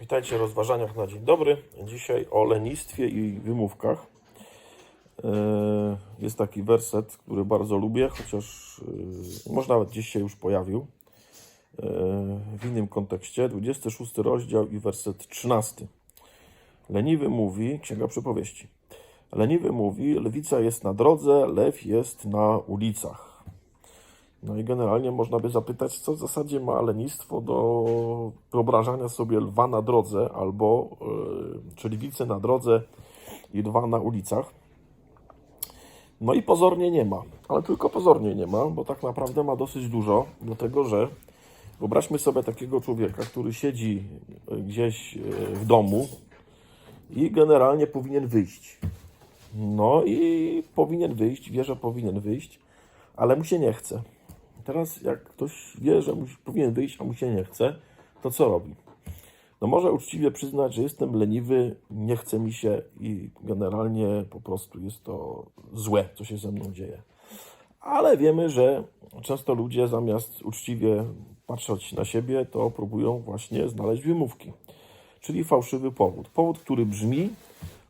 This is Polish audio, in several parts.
Witajcie w rozważaniach na dzień dobry. Dzisiaj o lenistwie i wymówkach. E, Jest taki werset, który bardzo lubię, chociaż e, może nawet gdzieś się już pojawił e, w innym kontekście. 26 rozdział i werset 13. Leniwy mówi, Księga Przypowieści. Leniwy mówi, lewica jest na drodze, lew jest na ulicach. No i generalnie można by zapytać, co w zasadzie ma lenistwo do wyobrażania sobie lwa na drodze, albo yy, czy lwicy na drodze i lwa na ulicach. No i pozornie nie ma, ale tylko pozornie nie ma, bo tak naprawdę ma dosyć dużo, dlatego że wyobraźmy sobie takiego człowieka, który siedzi y, gdzieś y, w domu i generalnie powinien wyjść. No i powinien wyjść, wie, że powinien wyjść, ale mu się nie chce. Teraz jak ktoś wie, że musi, powinien wyjść, a mu się nie chce, to co robi? No może uczciwie przyznać, że jestem leniwy, nie chce mi się i generalnie po prostu jest to złe, co się ze mną dzieje. Ale wiemy, że często ludzie zamiast uczciwie patrzeć na siebie, to próbują właśnie znaleźć wymówki, czyli fałszywy powód. Powód, który brzmi,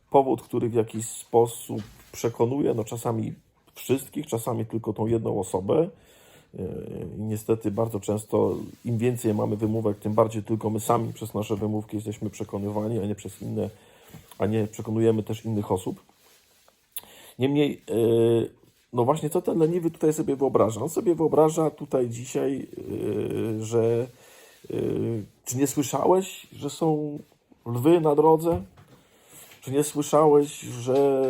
powód, który w jakiś sposób przekonuje, no czasami wszystkich, czasami tylko tą jedną osobę. I niestety bardzo często im więcej mamy wymówek, tym bardziej tylko my sami przez nasze wymówki jesteśmy przekonywani, a nie przez inne, a nie przekonujemy też innych osób. Niemniej, yy, no właśnie, co ten leniwy tutaj sobie wyobraża? On sobie wyobraża tutaj dzisiaj, yy, że czy nie słyszałeś, że są lwy na drodze? Czy nie słyszałeś, że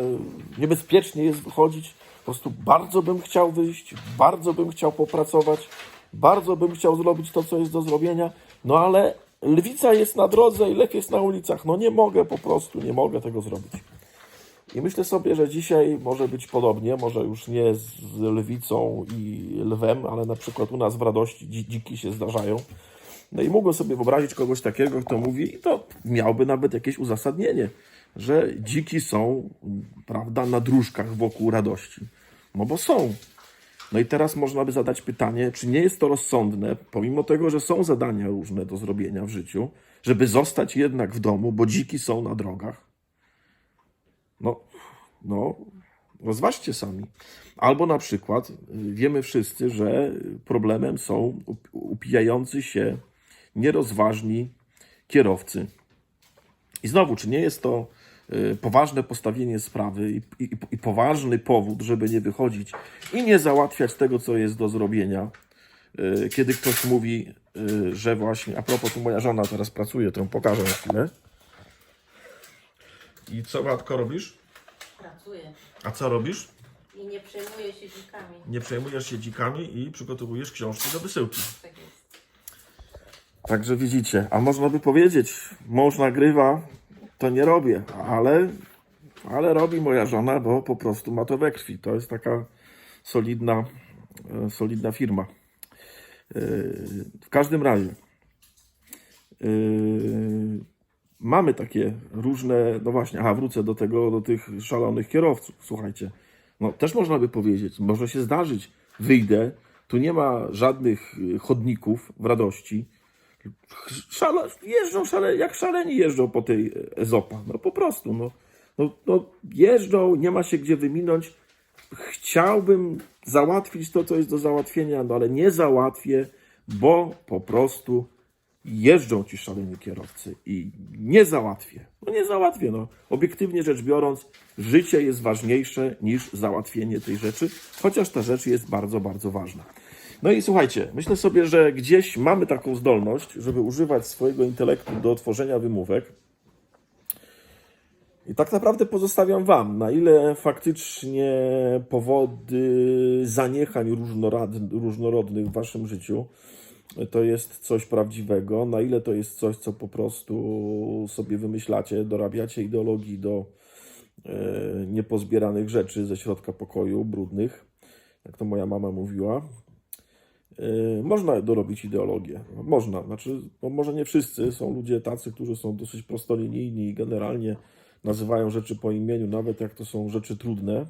niebezpiecznie jest wychodzić? Po prostu bardzo bym chciał wyjść, bardzo bym chciał popracować, bardzo bym chciał zrobić to, co jest do zrobienia, no ale lwica jest na drodze i lew jest na ulicach. No nie mogę po prostu, nie mogę tego zrobić. I myślę sobie, że dzisiaj może być podobnie, może już nie z lwicą i lwem, ale na przykład u nas w radości dzi- dziki się zdarzają. No i mógłbym sobie wyobrazić kogoś takiego, kto mówi, i to miałby nawet jakieś uzasadnienie, że dziki są, prawda, na dróżkach wokół radości. No bo są. No i teraz można by zadać pytanie, czy nie jest to rozsądne, pomimo tego, że są zadania różne do zrobienia w życiu, żeby zostać jednak w domu, bo dziki są na drogach? No, no, rozważcie sami. Albo na przykład y, wiemy wszyscy, że problemem są up- upijający się, nierozważni kierowcy. I znowu, czy nie jest to poważne postawienie sprawy i, i, i poważny powód, żeby nie wychodzić i nie załatwiać tego, co jest do zrobienia, y, kiedy ktoś mówi, y, że właśnie, a propos, tu moja żona teraz pracuje, to ją pokażę na chwilę. I co, Matko, robisz? Pracuję A co robisz? i nie przejmuję się dzikami. Nie przejmujesz się dzikami i przygotowujesz książki do wysyłki. Tak jest. Także widzicie, a można by powiedzieć, mąż nagrywa, to nie robię, ale, ale robi moja żona, bo po prostu ma to we krwi. To jest taka solidna, e, solidna firma. E, W każdym razie e, mamy takie różne, no właśnie, aha, wrócę do tego, do tych szalonych kierowców. Słuchajcie, no też można by powiedzieć, może się zdarzyć, wyjdę, tu nie ma żadnych chodników w radości, szale, jeżdżą szale, jak szaleni jeżdżą po tej Ezopa. No po prostu, no, no, no jeżdżą, nie ma się gdzie wyminąć. Chciałbym załatwić to, co jest do załatwienia, no ale nie załatwię, bo po prostu jeżdżą ci szaleni kierowcy i nie załatwię. No nie załatwię, no. Obiektywnie rzecz biorąc, życie jest ważniejsze niż załatwienie tej rzeczy, chociaż ta rzecz jest bardzo, bardzo ważna. No i słuchajcie, myślę sobie, że gdzieś mamy taką zdolność, żeby używać swojego intelektu do tworzenia wymówek. I tak naprawdę pozostawiam Wam, na ile faktycznie powody zaniechań różnorodnych w Waszym życiu to jest coś prawdziwego, na ile to jest coś, co po prostu sobie wymyślacie, dorabiacie ideologii do e, niepozbieranych rzeczy ze środka pokoju, brudnych, jak to moja mama mówiła. E, Można dorobić ideologię. Można. Znaczy, no może nie wszyscy. Są ludzie tacy, którzy są dosyć prostolinijni i generalnie nazywają rzeczy po imieniu, nawet jak to są rzeczy trudne.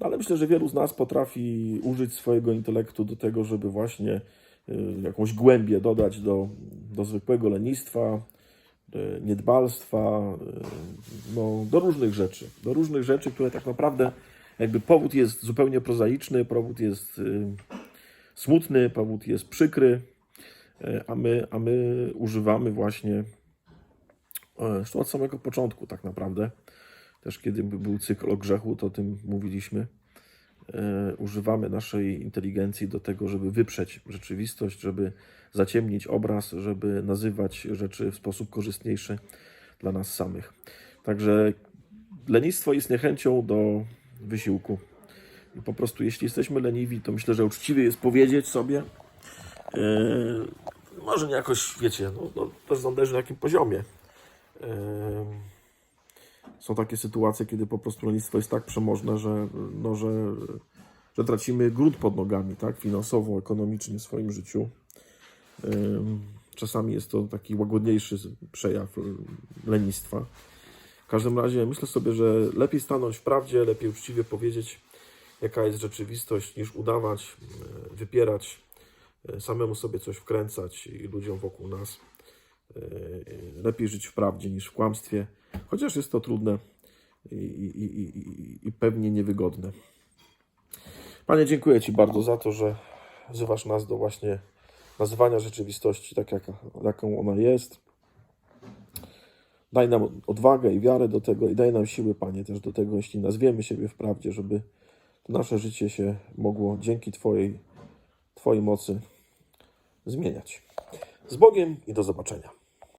Ale myślę, że wielu z nas potrafi użyć swojego intelektu do tego, żeby właśnie y, jakąś głębię dodać do, do zwykłego lenistwa, e, niedbalstwa, no, do różnych rzeczy. Do różnych rzeczy, które tak naprawdę jakby powód jest zupełnie prozaiczny, powód jest y, smutny, powód jest przykry, e, a my, a my używamy właśnie e, zresztą od samego początku tak naprawdę. Też kiedy był cykl o grzechu, to o tym mówiliśmy. E, Używamy naszej inteligencji do tego, żeby wyprzeć rzeczywistość, żeby zaciemnić obraz, żeby nazywać rzeczy w sposób korzystniejszy dla nas samych. Także lenistwo jest niechęcią do wysiłku. I po prostu, jeśli jesteśmy leniwi, to myślę, że uczciwie jest powiedzieć sobie, e, może nie jakoś, wiecie, no, no, też zależy na jakim poziomie. E, są takie sytuacje, kiedy po prostu lenistwo jest tak przemożne, że, no, że, że tracimy grunt pod nogami, tak, finansowo, ekonomicznie w swoim życiu. Ym, Czasami jest to taki łagodniejszy przejaw lenistwa. W każdym razie myślę sobie, że lepiej stanąć w prawdzie, lepiej uczciwie powiedzieć, jaka jest rzeczywistość, niż udawać, e, wypierać, e, samemu sobie coś wkręcać i ludziom wokół nas. E, Lepiej żyć w prawdzie niż w kłamstwie, chociaż jest to trudne i, i, i, i, pewnie niewygodne. Panie, dziękuję Ci bardzo za to, że wzywasz nas do właśnie nazywania rzeczywistości tak, jaką ona jest. Daj nam odwagę i wiarę do tego i daj nam siły, Panie, też do tego, jeśli nazwiemy siebie w prawdzie, żeby nasze życie się mogło dzięki Twojej, Twojej mocy zmieniać. Z Bogiem i do zobaczenia.